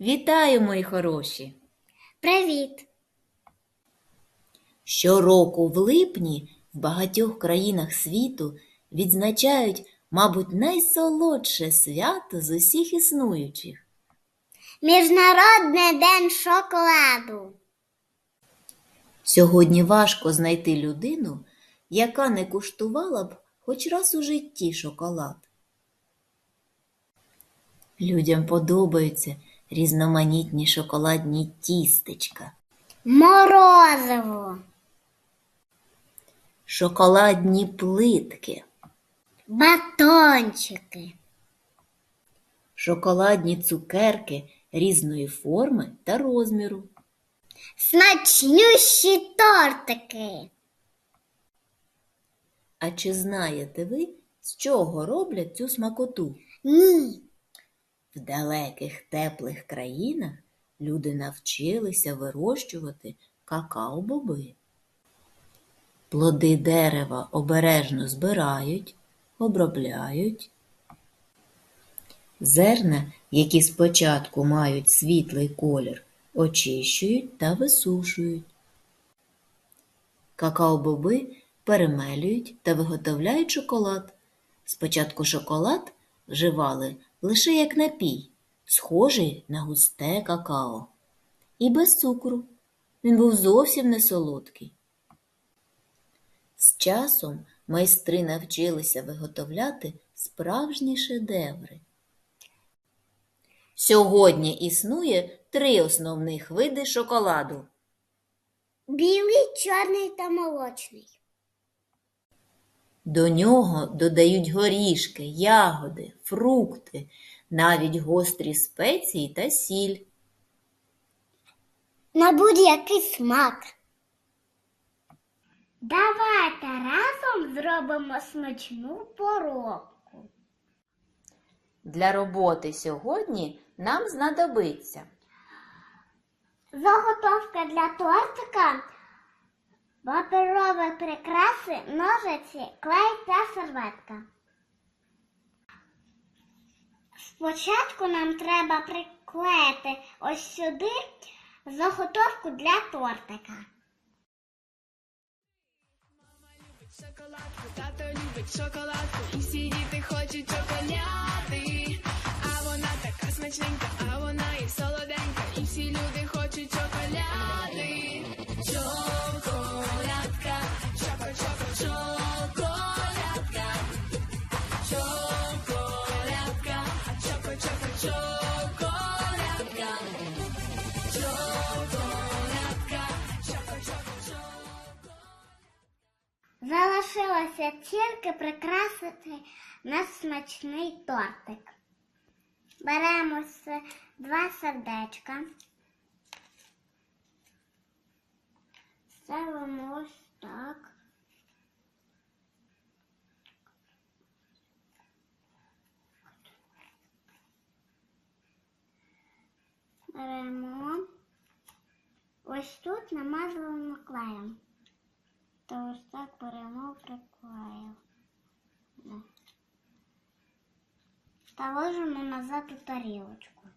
Вітаю, мої хороші! Привіт! Щороку в липні в багатьох країнах світу відзначають, мабуть, найсолодше свято з усіх існуючих. Міжнародний день шоколаду. Сьогодні важко знайти людину, яка не куштувала б хоч раз у житті шоколад. Людям подобаються різноманітні шоколадні тістечка, Морозиво. шоколадні плитки, Батончики. шоколадні цукерки різної форми та розміру. Смачнющі тортики. А чи знаєте ви, з чого роблять цю смакоту? Ні. В далеких теплих країнах люди навчилися вирощувати какао-боби. Плоди дерева обережно збирають, обробляють. Зерна, які спочатку мають світлий колір, очищують та висушують. Какао-боби перемелюють та виготовляють шоколад. Спочатку шоколад вживали лише як напій, схожий на густе какао. І без цукру. Він був зовсім не солодкий. З часом майстри навчилися виготовляти справжні шедеври. Сьогодні існує три основних види шоколаду. Білий, чорний та молочний. До нього додають горішки, ягоди, фрукти, навіть гострі спеції та сіль. На будь-який смак. Давайте разом зробимо смачну поробку. Для роботи сьогодні нам знадобиться Заготовка для тортика, паперові прикраси, ножиці, клей та серветка. Спочатку нам треба приклеїти ось сюди заготовку для тортика. Шоколадку, тато любить шоколадку, і всі діти хочуть чоколяди. А вона така смачненька, а вона і солоденька, і всі люди хочуть чоколяди. Тільки прикрасити наш смачний тортик. Беремо два сердечка. Ставимо ось так. Беремо. Ось тут намазуємо клеєм. То ось так беремо приклеїв. Та ложимо назад у тарілочку.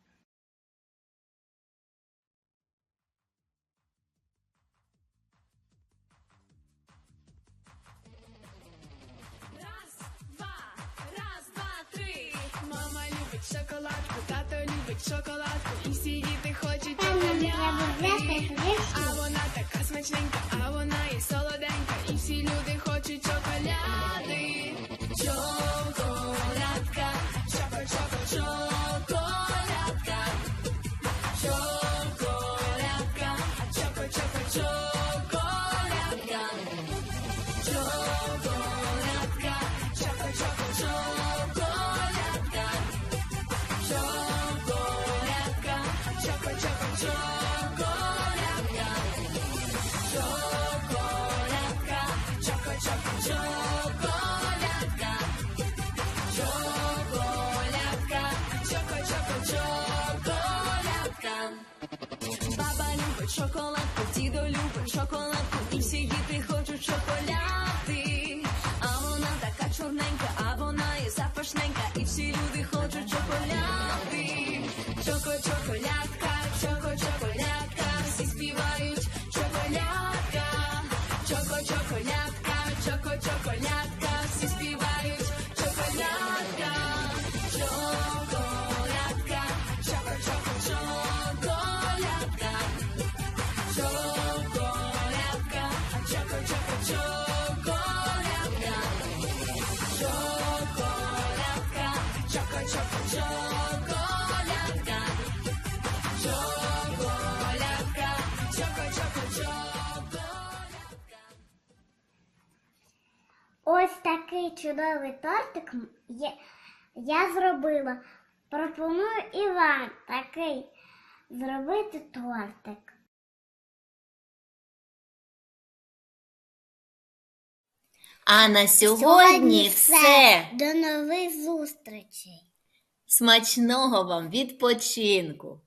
Раз, два, раз, два, три. Мама любить шоколадку, тато любить шоколадку, і всі діти хочуть. А вона така смачненька, шоколадку, всі долюбить шоколадку, і всі діти хочуть шоколяти. А вона така чорненька, а вона і запашненька, і всі люди хочуть шоколяти. Чоко-чоколядка, чоко-чоколядка, всі співають чоколядка, чоко-чоколядка. Такий чудовий тортик я зробила. Пропоную і вам такий зробити тортик. А на сьогодні все. До нових зустрічей. Смачного вам відпочинку!